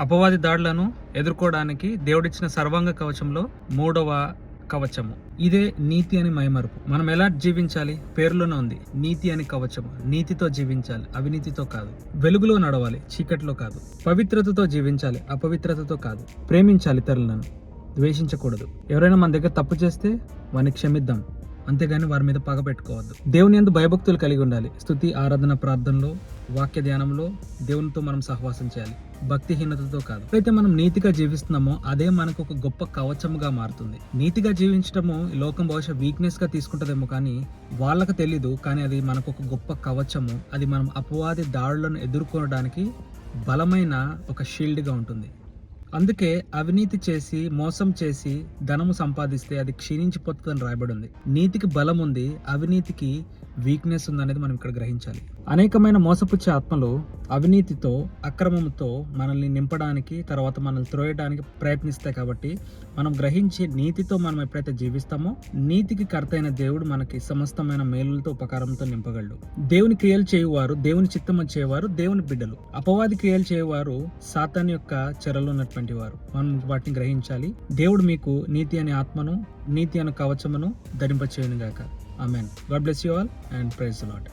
అపవాది దాడులను ఎదుర్కోవడానికి దేవుడిచ్చిన సర్వాంగ కవచంలో మూడవ కవచము. ఇదే నీతి అని మైమరుపు. మనం ఎలా జీవించాలి? పేరులోనే ఉంది. నీతి అని కవచము. నీతితో జీవించాలి. అవినీతితో కాదు. వెలుగులో నడవాలి. చీకటిలో కాదు. పవిత్రతతో జీవించాలి. అపవిత్రతతో కాదు. ప్రేమించాలి ఇతరులను ద్వేషించకూడదు. ఎవరైనా మన దగ్గర తప్పు చేస్తే వారిని క్షమిద్దాం. అంతేగాని వారి మీద పగ పెట్టుకోవద్దు. దేవుని ఎందు భయభక్తులు కలిగి ఉండాలి. స్థుతి ఆరాధన ప్రార్థనలో వాక్య ధ్యానంలో దేవునితో మనం సహవాసం చేయాలి. భక్తిహీనతతో కాదు. అయితే మనం నీతిగా జీవిస్తున్నామో అదే మనకు ఒక గొప్ప కవచముగా మారుతుంది. నీతిగా జీవించడము లోకం బహుశా వీక్నెస్గా తీసుకుంటదేమో కానీ వాళ్ళకు తెలీదు కానీ అది మనకు ఒక గొప్ప కవచము. అది మనం అపవాది దాడులను ఎదుర్కోవడానికి బలమైన ఒక షీల్డ్గా ఉంటుంది. అందుకే అవినీతి చేసి మోసం చేసి ధనము సంపాదిస్తే అది క్షీణించిపోతుందని రాయబడి ఉంది. నీతికి బలం ఉంది అవినీతికి వీక్నెస్ ఉందనేది మనం ఇక్కడ గ్రహించాలి. అనేకమైన మోసపుచ్చే ఆత్మలు అవినీతితో అక్రమంతో మనల్ని నింపడానికి తర్వాత మనల్ని త్రోయడానికి ప్రయత్నిస్తాయి కాబట్టి మనం గ్రహించే నీతితో మనం ఎప్పుడైతే జీవిస్తామో నీతికి కర్తైన దేవుడు మనకి సమస్తమైన మేలులతో ఉపకారంతో నింపగలడు. దేవుని క్రియలు చేయువారు దేవుని చిత్తము చేయవారు దేవుని బిడ్డలు. అపవాది క్రియలు చేయవారు సాతాన్ యొక్క చెరలో ఉన్నటువంటి వారు. మనం వాటిని గ్రహించాలి. దేవుడు మీకు నీతి అనే ఆత్మను నీతి అనే కవచమును ధరింపచేయను గాక amen. God bless you all and praise Lord